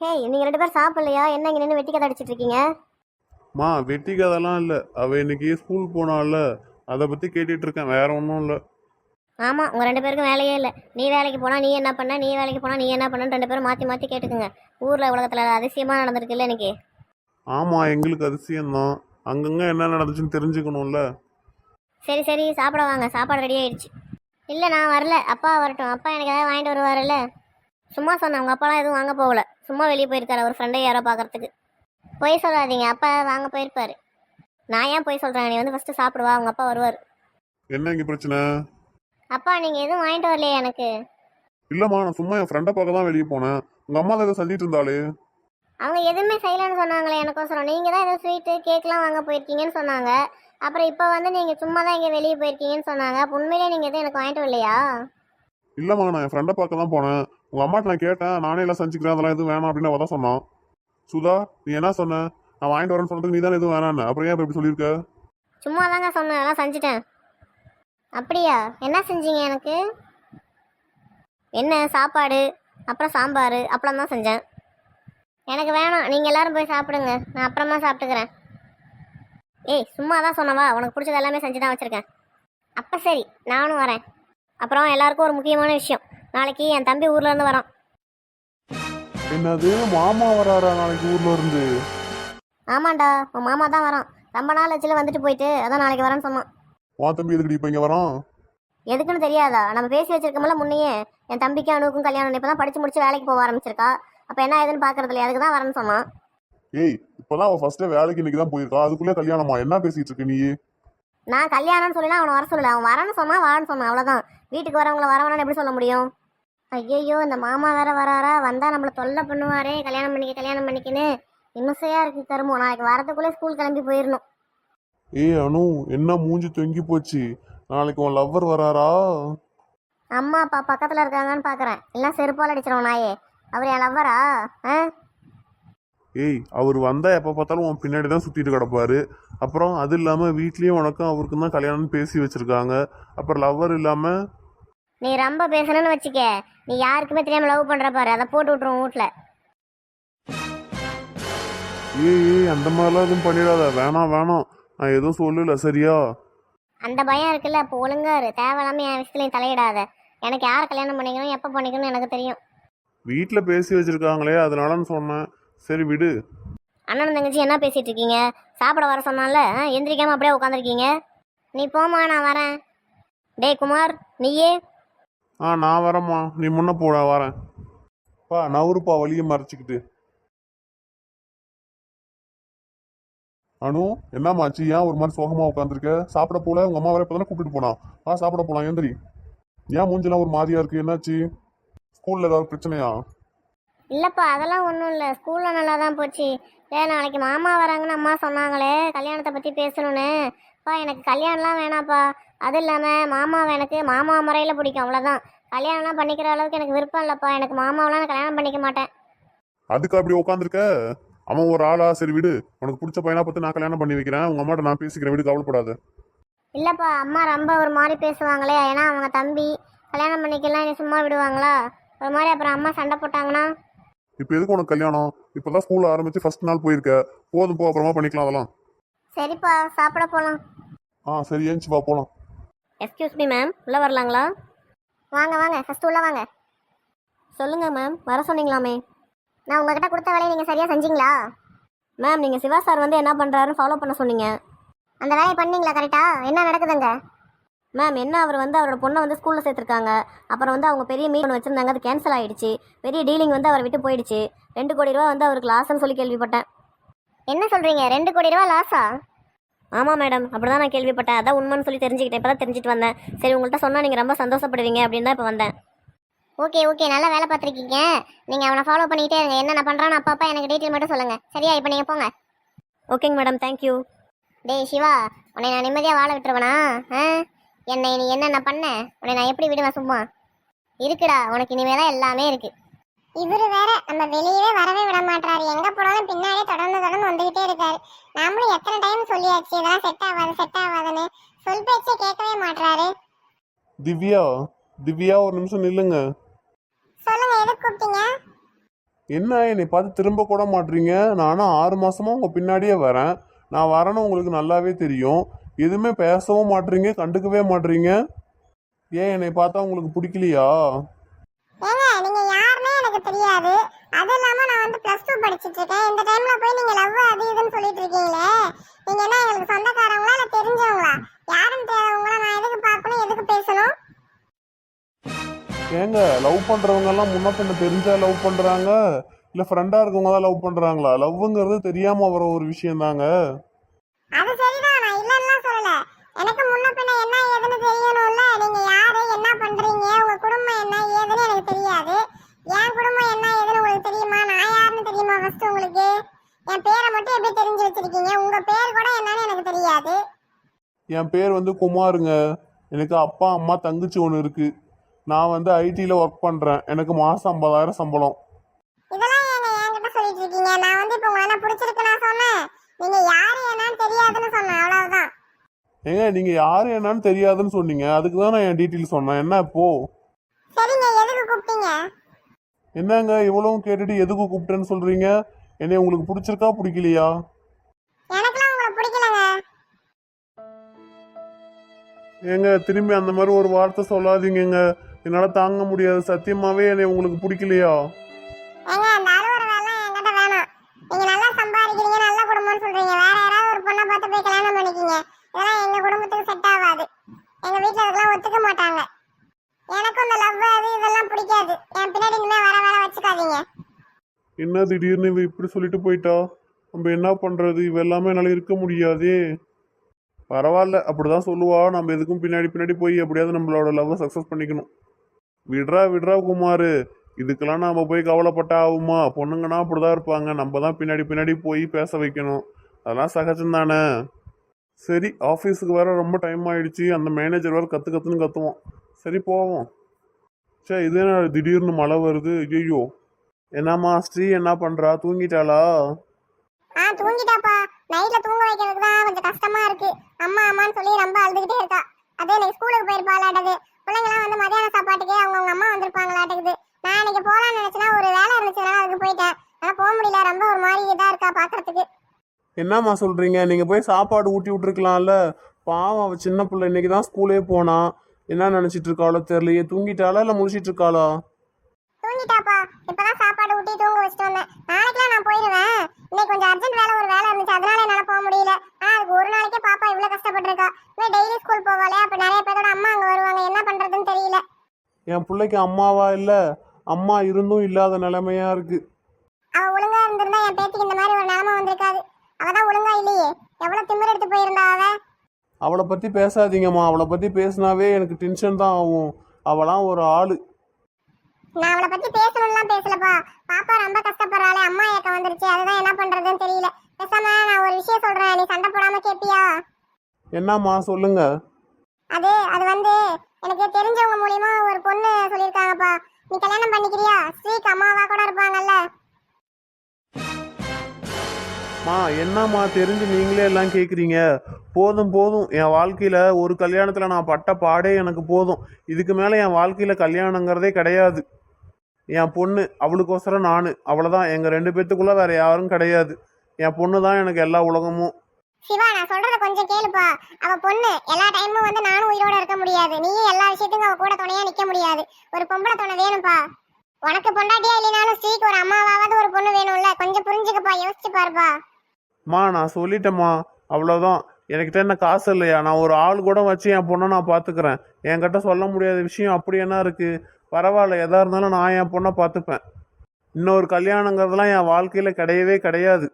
Hey நீங்க ரெண்டு பேரும் சாப்பிடலையா? என்ன இங்க நின்று வெட்டி கதை அடிச்சிட்டு இருக்கீங்க? மா வெட்டி கதைலாம் இல்லை. அவள் இன்னைக்கு ஸ்கூல் போனால அதை பற்றி கேட்டுட்டு இருக்கேன். வேற ஒன்றும் இல்லை. ஆமா உங்க ரெண்டு பேருக்கும் வேலையே இல்லை. நீ வேலைக்கு போனா நீ என்ன பண்ண? நீ வேலைக்கு போனா நீ என்ன பண்ணன்னு ரெண்டு பேரும் மாத்தி மாத்தி கேட்டுக்குங்க. ஊர்ல உலகத்துல அதிசயமா நடந்திருக்குல்ல இன்னைக்கு? ஆமாம் எங்களுக்கு அதிசயம்தான். அங்கங்கே என்ன நடந்துச்சுன்னு தெரிஞ்சுக்கணும்ல. சரி சரி சாப்பிட வாங்க. சாப்பாடு ரெடி ஆயிடுச்சு. இல்லை நான் வரல. அப்பா வரட்டும். அப்பா எனக்கு ஏதாவது வாங்கிட்டு வருவாருல்ல. சும்மா சொன்னேன். உங்கள் அப்பாலாம் எதுவும் வாங்க போகல. சும்மா வெளியே போயிருக்காரு ஒரு ஃப்ரெண்டை யாரோ பார்க்கறதுக்கு பொய் சொல்லாதீங்க அப்பா வாங்க போயிருப்பாரு. நான் ஏன் பொய் சொல்கிறேன் நீ வந்து ஃபஸ்ட்டு சாப்பிடுவா உங்கள் அப்பா வருவார். என்ன இங்கே பிரச்சனை? அப்பா நீங்கள் எதுவும் வாங்கிட்டு வரலையே எனக்கு? இல்லைம்மா நான் சும்மா என் ஃப்ரெண்டை பார்க்க தான் வெளியே போனேன். உங்கள் அம்மா தான் ஏதோ சொல்லிட்டு இருந்தாளே அவங்க எதுவுமே செய்யலன்னு சொன்னாங்களே எனக்கோசரம். நீங்கள் தான் ஏதோ ஸ்வீட்டு கேக்லாம் வாங்க போயிருக்கீங்கன்னு சொன்னாங்க. அப்புறம் இப்போ வந்து நீங்கள் சும்மா தான் இங்கே வெளியே போயிருக்கீங்கன்னு சொன்னாங்க. அப்ப உண்மையிலேயே நீங்கள் எதுவும் எனக்கு வாங்கிட்டு வரலையா? இல்லைம்மா நான் என் ஃப்ரெண்டை பார்க்க தான் போனேன். உங்கள் அம்மாட்ட நான் கேட்டேன் நானே எல்லாம் செஞ்சுக்கிறேன் அதெல்லாம் எதுவும் வேணாம் அப்படின்னு அவள் தான் சொன்னான். சுதா நீ என்ன சொன்ன? நான் வாங்கிட்டு வரேன்னு சொன்னதுக்கு நீ தானே எதுவும் வேணான்னு. அப்புறம் ஏன் இப்ப இப்படி சொல்லியிருக்க? சும்மா தாங்க சொன்னேன் எல்லாம் செஞ்சுட்டேன். அப்படியா? என்ன செஞ்சீங்க எனக்கு? என்ன சாப்பாடு அப்புறம் சாம்பார் அப்பளம் தான் செஞ்சேன். எனக்கு வேணாம் நீங்கள் எல்லாரும் போய் சாப்பிடுங்க. நான் அப்புறமா சாப்பிட்டுக்கிறேன். ஏய் சும்மா தான் சொன்னவா உனக்கு பிடிச்சது எல்லாமே செஞ்சு தான் வச்சுருக்கேன். அப்போ சரி நானும் வரேன். அப்புறம் எல்லாருக்கும் ஒரு முக்கியமான விஷயம். நாளைக்கு என் தம்பி ஊர்ல இருந்து வரான். என்னது? மாமா வராரா நாளைக்கு ஊர்ல இருந்து? ஆமாண்டா உன் மாமா தான் வரான். ரொம்ப நாள் வச்சுல வந்துட்டு போயிட்டு அதான் நாளைக்கு வரேன்னு சொன்னான். வா தம்பி எதுக்கடி இப்போ இங்கே வரான்? எதுக்குன்னு தெரியாதா? நம்ம பேசி வச்சிருக்கோம்ல முன்னையே என் தம்பிக்கும் அணுவுக்கும் கல்யாணம். இப்போ தான் படிச்சு முடிச்சு வேலைக்கு போக ஆரம்பிச்சிருக்கா. அப்போ என்ன ஏதுன்னு பார்க்கறது இல்லையா? அதுக்கு தான் வரேன்னு சொன்னான். ஏய் இப்போதான் அவள் ஃபர்ஸ்டே வேலைக்கு இன்னைக்கு தான் போயிருக்கா. அதுக்குள்ளே கல்யாணமா? என்ன பேசிட்டு இருக்க நீ? நான் கல்யாணம்னு சொல்லினா அவனை வர சொல்லல. அவன் வரேன்னு சொன்னா வான்னு சொன்னான். அவ்வளோதான் வீட்டுக்கு வரவங்கள வரவனான்னு எப்படி சொல்ல முடியும்? ஐயையோ இந்த மாமா வேற வராரா? வந்தா நம்மள தொல்லை பண்ணுவாரே கல்யாணம் பண்ணிக்க கல்யாணம் பண்ணிக்கின்னு. இம்சையா இருக்கு கருமம் நாளைக்கு வரதுக்குள்ளே ஸ்கூல் கிளம்பி போயிடணும் ஏய் அனு என்ன மூஞ்சி தொங்கி போச்சு? நாளைக்கு உன் லவ்வர் வராரா? அம்மா அப்பா பக்கத்தில் இருக்காங்கன்னு பார்க்குறேன் எல்லாம் செருப்பால் அடிச்சிடும் நாயே. அவர் என் லவ்வரா ஆ? ஏய் அவர் வந்தா எப்போ பார்த்தாலும் உன் பின்னாடி தான் சுத்திட்டு கிடப்பாரு. அப்புறம் அது இல்லாம வீட்லயும் உனக்கும் அவருக்கும் தான் கல்யாணம்னு பேசி வச்சிருக்காங்க. அப்புறம் லவ்வர் இல்லாம நீ ரொம்ப பேசணும்னு வச்சுக்க. நீ யாருக்குமே தெரியாம லவ் பண்ற பாரு. அதை போட்டு விட்டுருவோம் வீட்ல. ஏய் ஏய் அந்த மாதிரிலாம் எதுவும் பண்ணிடாத. வேணாம் வேணாம். நான் எதுவும் சொல்லல சரியா? அந்த பயம் இருக்குல்ல அப்போ ஒழுங்கா இரு. தேவையில்லாம என் விஷயத்துலையும் தலையிடாத. எனக்கு யார் கல்யாணம் பண்ணிக்கணும் எப்போ பண்ணிக்கணும்னு எனக்கு தெரியும். வீட்டில் பேசி வச்சிருக்காங்களே அதனாலன்னு சொன்னேன். சரி விடு. அண்ணன் தங்கச்சி என்ன பேசிட்டு இருக்கீங்க? சாப்பிட வர சொன்னால எந்திரிக்காம அப்படியே உட்காந்துருக்கீங்க நீ போமா நான் வரேன். டேய் குமார் நீயே? ஆ நான் வரேம்மா. நீ முன்ன போடா வரேன். பா நவருப்பா வழியை மறைச்சிக்கிட்டு. அனு என்னம்மாச்சு ஏன் ஒரு மாதிரி சோகமாக உட்காந்துருக்க சாப்பிட போல? உங்கள் அம்மா வர இப்பதானே கூப்பிட்டு போனா. வா சாப்பிட போலாம் ஏந்திரி ஏன் மூஞ்செல்லாம் ஒரு மாதிரியா இருக்கு? என்னாச்சு? ஸ்கூல்ல ஏதாவது பிரச்சனையா? இல்லைப்பா அதெல்லாம் ஒன்றும் இல்லை. ஸ்கூலில் நல்லா தான் போச்சு. ஏ நாளைக்கு மாமா வராங்கன்னு அம்மா சொன்னாங்களே கல்யாணத்தை பற்றி பேசணும்னு. பா எனக்கு கல்யாணம்லாம் வேணாப்பா அது இல்லாமல் மாமாவை எனக்கு மாமா முறையில் பிடிக்கும் அவ்வளோதான் கல்யாணம்லாம் பண்ணிக்கிற அளவுக்கு எனக்கு விருப்பம் இல்லைப்பா. எனக்கு மாமாவெலாம் நான் கல்யாணம் பண்ணிக்க மாட்டேன். அதுக்கு அப்படி உட்காந்துருக்க அவன் ஒரு ஆளா? சரி விடு. உனக்கு பிடிச்ச பையனா பார்த்து நான் கல்யாணம் பண்ணி வைக்கிறேன். உங்க அம்மாட்ட நான் பேசிக்கிறேன். விடு கவலைப்படாத. இல்லைப்பா அம்மா ரொம்ப ஒரு மாதிரி பேசுவாங்களே. ஏன்னா அவங்க தம்பி கல்யாணம் பண்ணிக்கலாம் நீ சும்மா விடுவாங்களா? ஒரு மாதிரி அப்புறம் அம்மா சண்டை போட்டாங்கன்னா? இப்போ எதுக்கு உனக்கு கல்யாணம்? இப்போதான் ஸ்கூல் ஆரம்பிச்சு ஃபர்ஸ்ட் நாள் போயிருக்க. போதும் போ அப்புறமா பண்ணிக்கலாம் அதெல்லாம். சரிப்பா சாப்பிட போகலாம் ஆ சரி ஏஞ்சி வா போலாம். எக்ஸ்கியூஸ் மீ மேம் உள்ளே வரலாங்களா? வாங்க வாங்க. ஃபஸ்ட்டு உள்ளே வாங்க. சொல்லுங்கள் மேம் வர சொன்னீங்களாமே. நான் உங்ககிட்ட கொடுத்த வேலையை நீங்கள் சரியாக செஞ்சீங்களா? மேம் நீங்கள் சிவா சார் வந்து என்ன பண்ணுறாருன்னு ஃபாலோ பண்ண சொன்னீங்க. அந்த வேலையை பண்ணீங்களா கரெக்டாக என்ன நடக்குதுங்க? மேம் என்ன அவர் வந்து அவரோட பொண்ணை வந்து ஸ்கூலில் சேர்த்துருக்காங்க. அப்புறம் வந்து அவங்க பெரிய மீட் ஒன்று வச்சுருந்தாங்க அது கேன்சல் ஆயிடுச்சு. பெரிய டீலிங் வந்து அவரை விட்டு போயிடுச்சு. ரெண்டு கோடி ரூபா வந்து அவருக்கு லாஸ்ன்னு சொல்லி கேள்விப்பட்டேன். என்ன சொல்கிறீங்க ரெண்டு கோடி ரூபா லாஸா ஆமாம் மேடம் அப்படி தான் நான் கேள்விப்பட்டேன். அதான் உண்மைன்னு சொல்லி தெரிஞ்சுக்கிட்டேன். இப்போ தான் தெரிஞ்சுட்டு வந்தேன். சரி உங்கள்கிட்ட சொன்னால் நீங்கள் ரொம்ப சந்தோஷப்படுவீங்க அப்படின்னு தான் இப்போ வந்தேன். Okay okay. நல்லா வேலை பார்த்துருக்கீங்க. நீங்கள் அவனை ஃபாலோ பண்ணிக்கிட்டே இருங்க. என்னென்ன பண்ணுறான்னு அப்பப்போ எனக்கு டீட்டெயில் மட்டும் சொல்லுங்கள் சரியா? இப்போ நீங்கள் போங்க. ஓகேங்க மேடம் தேங்க்யூ டேய் சிவா உன்னை நான் நிம்மதியாக வாழ விட்டுருவனா? ஆ? என்னை நீ என்னென்ன பண்ண? உன்னை நான் எப்படி விடுவேன் சும்மா? இருக்குடா உனக்கு இனிமே தான் எல்லாமே இருக்கு. இவரு வேற நம்ம வெளியவே வரவே விட மாட்டாரு எங்க போனாலும் பின்னாடியே தொடர்ந்து தொடர்ந்து வந்துகிட்டே இருக்காரு. நாமளும் எத்தனை டைம் சொல்லியாச்சு? இதெல்லாம் செட் ஆகாது செட் ஆகாதுன்னு சொல் பேச்சே கேட்கவே மாட்டாரு திவ்யா திவ்யா ஒரு நிமிஷம் நில்லுங்க. சொல்லுங்க எதுக்கு கூப்பிட்டீங்க? என்ன என்னை பார்த்து திரும்ப கூட மாட்றீங்க? நானும் ஆறு மாசமா உங்க பின்னாடியே வரேன். நான் வரேன்னு உங்களுக்கு நல்லாவே தெரியும். எதுவுமே பேசவும் மாட்றீங்க கண்டுக்கவே மாட்றீங்க. ஏன் என்னை பார்த்தா உங்களுக்கு பிடிக்கலையா? எனக்கு தெரியாது. அது இல்லாம நான் வந்து பிளஸ் டூ படிச்சிட்டு இருக்கேன். இந்த டைம்ல போய் நீங்க லவ் அது இதுன்னு சொல்லிட்டு இருக்கீங்களே நீங்க என்ன எங்களுக்கு சொந்தக்காரங்களா இல்ல தெரிஞ்சவங்களா? யாருன்னு தெரியாதவங்களா நான் எதுக்கு பார்க்கணும் எதுக்கு பேசணும்? ஏங்க லவ் பண்றவங்க எல்லாம் முன்ன பின்ன தெரிஞ்சா லவ் பண்றாங்க? இல்ல ஃப்ரெண்டா இருக்கவங்க தான் லவ் பண்றாங்களா? லவ்ங்கிறது தெரியாம வர ஒரு விஷயம் தாங்க. அது சரிதான்? நான் இல்லன்னா சொல்லல. எனக்கு முன்ன பின்ன என்ன ஏதுன்னு தெரியணும்ல? நீங்க யாரு என்ன பண்றீங்க உங்க குடும்பம் என்ன ஏதுன்னு எனக்கு தெரியாது என் குடும்பம் என்ன ஏதுன்னு உங்களுக்கு தெரியுமா நான் யாருன்னு தெரியுமா ஃபர்ஸ்ட் உங்களுக்கு என் பேரை மட்டும் எப்படி தெரிஞ்சு வச்சிருக்கீங்க உங்க பேர் கூட என்னன்னு எனக்கு தெரியாது என் பேர் வந்து குமாருங்க. எனக்கு அப்பா அம்மா தங்கச்சி ஒன்று இருக்கு. நான் வந்து ஐடியில் ஒர்க் பண்ணுறேன் எனக்கு மாதம் ஐம்பதாயிரம் சம்பளம். இதெல்லாம் ஏங்க என்கிட்ட சொல்லிட்டு இருக்கீங்க? நான் வந்து இப்போ உங்களை என்ன பிடிச்சிருக்கு நான் சொன்னேன். நீங்க யாரு என்னன்னு தெரியாதுன்னு சொன்னேன். அவ்வளவுதான். ஏங்க நீங்கள் யார் என்னன்னு தெரியாதுன்னு சொன்னீங்க. அதுக்கு தான் நான் என் டீட்டெயில் சொன்னேன். என்ன இப்போ? சரிங்க எதுக்கு கூப்பிட்டீங்க? என்னங்க இவ்வளவும் கேட்டுட்டு எதுக்கு கூப்பிட்டேன்னு சொல்கிறீங்க என்னை உங்களுக்கு பிடிச்சிருக்கா பிடிக்கலையா? ஏங்க திரும்பி அந்த மாதிரி ஒரு வார்த்தை சொல்லாதீங்கங்க. என்னால் தாங்க முடியாது. சத்தியமாகவே என்னை உங்களுக்கு பிடிக்கலையா? ஏங்க அந்த அலுவலக வேலை என்கிட்ட வேணாம். நீங்க நல்லா சம்பாதிக்கிறீங்க நல்ல குடும்பம்னு சொல்றீங்க. வேற யாராவது ஒரு பொண்ணை பார்த்து போய் கல்யாணம் பண்ணிக்கிங்க. இதெல்லாம் எங்க குடும்பத்துக்கு செட் ஆகாது. எங்க ஒத்துக்க மாட்டாங்க. எனக்கும் இந்த லவ் அது இதெல்லாம் பிடிக்காது. என் பின்னாடி இனிமே வர வேலை வச்சுக்காதீங்க. என்ன திடீர்னு இவ இப்படி சொல்லிட்டு போயிட்டா? நம்ம என்ன பண்ணுறது இவ எல்லாமே என்னால் இருக்க முடியாதே. பரவாயில்ல அப்படிதான் சொல்லுவா. நம்ம எதுக்கும் பின்னாடி பின்னாடி போய் எப்படியாவது நம்மளோட லவ்வை சக்ஸஸ் பண்ணிக்கணும். விடுறா விடுறா குமார். இதுக்கெல்லாம் நாம போய் கவலைப்பட்டா ஆகுமா? பொண்ணுங்கன்னா அப்படிதான் இருப்பாங்க. நம்ம தான் பின்னாடி பின்னாடி போய் பேச வைக்கணும். அதெல்லாம் சகஜம் தானே? சரி ஆஃபீஸுக்கு வேற ரொம்ப டைம் ஆயிடுச்சு. அந்த மேனேஜர் வேறு கற்று கற்றுன்னு கத்துவோம் சரி போவோம். சே இது திடீர்னு மழை வருது? ஐயோ என்னம்மா ஸ்ரீ என்ன பண்றா? தூங்கிட்டாளா? ஆ தூங்கிட்டாப்பா. நைட்ல தூங்க வைக்கிறதுக்கு தான் கொஞ்சம் கஷ்டமா இருக்கு. அம்மா அம்மான்னு சொல்லி ரொம்ப அழுதுகிட்டே இருக்கா. அதே இன்னைக்கு ஸ்கூலுக்கு போயிருப்பாளாட்டது. பிள்ளைங்களாம் வந்து மதியான சாப்பாட்டுக்கு அவங்க அவங்க அம்மா வந்திருப்பாங்களாட்டுக்குது நான் இன்னைக்கு போலாம்னு நினைச்சேன்னா ஒரு வேலை இருந்துச்சுனால அதுக்கு போயிட்டேன். ஆனா போக முடியல ரொம்ப ஒரு மாதிரி இதா இருக்கா பாக்குறதுக்கு. என்னம்மா சொல்றீங்க? நீங்க போய் சாப்பாடு ஊட்டி விட்டுருக்கலாம்ல. பாவம் அவ சின்ன பிள்ளை. இன்னைக்கு தான் ஸ்கூலே போனா. என்ன நினைச்சிட்டு இருக்காளோ தெரியலையே. தூங்கிட்டாளா இல்ல முடிச்சிட்டு இருக்காளா? தூங்கிட்டாப்பா. இப்பதான் சாப்பாடு ஊட்டி தூங்க வச்சுட்டு வந்தேன். நாளைக்கெல்லாம் நான் போயிடுவேன் இன்னைக்கு கொஞ்சம் அர்ஜென்ட் வேலை ஒரு வேலை இருந்துச்சு. அதனால என்னால போக முடியல. ஆனா அதுக்கு ஒரு நாளைக்கே பாப்பா இவ்வளவு கஷ்டப்பட்டிருக்கா. இன்னும் டெய்லி ஸ்கூல் போவாளே அப்ப நிறைய பேரோட அம்மா அங்க வருவாங்க. என்ன பண்றதுன்னு தெரியல. என் பிள்ளைக்கு அம்மாவா இல்ல? அம்மா இருந்தும் இல்லாத நிலைமையா இருக்கு. அவ ஒழுங்கா இருந்திருந்தா என் பேத்திக்கு இந்த மாதிரி ஒரு நிலைமை வந்திருக்காது. அவ தான் ஒழுங்கா இல்லையே. எவ்வளவு திமிர் எடுத்து போயிருந்தா அவ? அவளை பத்தி பேசாதீங்கம்மா. அவளை பத்தி பேசினாவே எனக்கு டென்ஷன் தான் ஆகும். அவளாம் ஒரு ஆளு. நான் அவளை பத்தி பேசணும்லாம் பேசலப்பா. பாப்பா ரொம்ப கஷ்டப்படுறாளே அம்மா ஏக்கம் வந்துருச்சு. அதுதான் என்ன பண்றதுன்னு தெரியல. பேசாம நான் ஒரு விஷயம் சொல்றேன். நீ சண்டை போடாம கேப்பியா? என்னம்மா சொல்லுங்க. அது அது வந்து எனக்கு தெரிஞ்சவங்க மூலியமா ஒரு பொண்ணு சொல்லியிருக்காங்கப்பா. நீ கல்யாணம் பண்ணிக்கிறியா? ஸ்ரீக்கு அம்மாவா கூட இருப்பாங்கல்ல. மா என்னம்மா தெரிஞ்சு நீங்களே எல்லாம் கேட்குறீங்க போதும் போதும். என் வாழ்க்கையில் ஒரு கல்யாணத்தில் நான் பட்ட பாடே எனக்கு போதும். இதுக்கு மேலே என் வாழ்க்கையில் கல்யாணங்கிறதே கிடையாது. என் பொண்ணு அவளுக்கோசரம் நான். அவ்வளோதான் எங்கள் ரெண்டு பேத்துக்குள்ளே வேற யாரும் கிடையாது. என் பொண்ணு தான் எனக்கு எல்லா உலகமும். சிவா நான் சொல்றத கொஞ்சம் கேளுப்பா. அவ பொண்ணு எல்லா டைமும் வந்து நானும் உயிரோட இருக்க முடியாது. நீயும் எல்லா விஷயத்துக்கும் அவ கூட துணையா நிக்க முடியாது. ஒரு பொம்பளை துணை வேணும்ப்பா. உனக்கு பொண்டாட்டியா இல்லைனாலும் ஸ்ரீக்கு ஒரு அம்மாவாவது ஒரு பொண்ணு வேணும்ல. கொஞ்சம் புரிஞ்சுக்கப்பா யோசிச்சு பாருப்பா. மா நான் சொல்லிட்டேம்மா. அவ்வளோதான் என்கிட்ட என்ன காசு இல்லையா? நான் ஒரு ஆள் கூட வச்சு என் பொண்ணை நான் பார்த்துக்கிறேன் என்கிட்ட சொல்ல முடியாத விஷயம் அப்படி என்ன இருக்குது பரவாயில்ல எதா இருந்தாலும் நான் என் பொண்ணை பார்த்துப்பேன் இன்னொரு கல்யாணங்கிறதுலாம் என் வாழ்க்கையில் கிடையவே கிடையாது.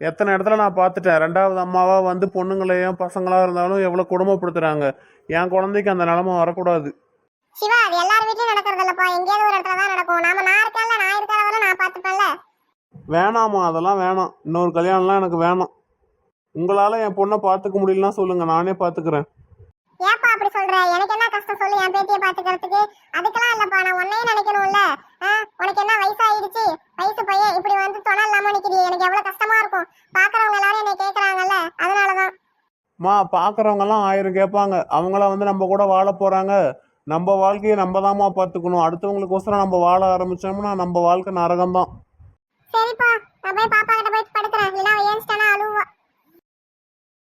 எத்தனை இடத்துல நான் பார்த்துட்டேன் ரெண்டாவது அம்மாவாக வந்து பொண்ணுங்களையும் பசங்களாக இருந்தாலும் எவ்வளோ குடும்பப்படுத்துகிறாங்க என் குழந்தைக்கு அந்த நிலமை வரக்கூடாது. சிவா அது எல்லார் வீட்லயும் நடக்கிறது இல்லப்பா எங்கேயாவது ஒரு இடத்துல தான் நடக்கும். நாம நான் இருக்கேன்ல நான் இருக்கிறவரை நான் பார்த்துப்பேன்ல வேணாம்மா அதெல்லாம் வேணாம். இன்னொரு கல்யாணம்லாம் எனக்கு வேணாம். உங்களால் என் பொண்ணை பார்த்துக்க முடியலன்னா சொல்லுங்கள் நானே பார்த்துக்கிறேன். ஏப்பா அப்படி சொல்ற? எனக்கு என்ன கஷ்டம் சொல்லு என் பேத்தியை பாத்துக்கிறதுக்கு அதுக்கெல்லாம் இல்லப்பா நான் உன்னையும் நினைக்கணும்ல. உனக்கு என்ன வயசாயிடுச்சு? வயசு பையன் இப்படி வந்து துணை இல்லாம நிக்கிறியே. எனக்கு எவ்வளவு கஷ்டமா இருக்கும். பாக்குறவங்க எல்லாரும் என்னை கேக்குறாங்கல்ல அதனாலதான். மா பார்க்குறவங்கலாம் ஆயிரம் கேட்பாங்க. அவங்களாம் வந்து நம்ம கூட வாழ போகிறாங்க நம்ம வாழ்க்கையை நம்ம தாம்மா பார்த்துக்கணும். அடுத்தவங்களுக்கோசரம் நம்ம வாழ ஆரம்பித்தோம்னா நம்ம வாழ்க்கை நரகம்தான். சரிப்பா நான் போய் பாப்பா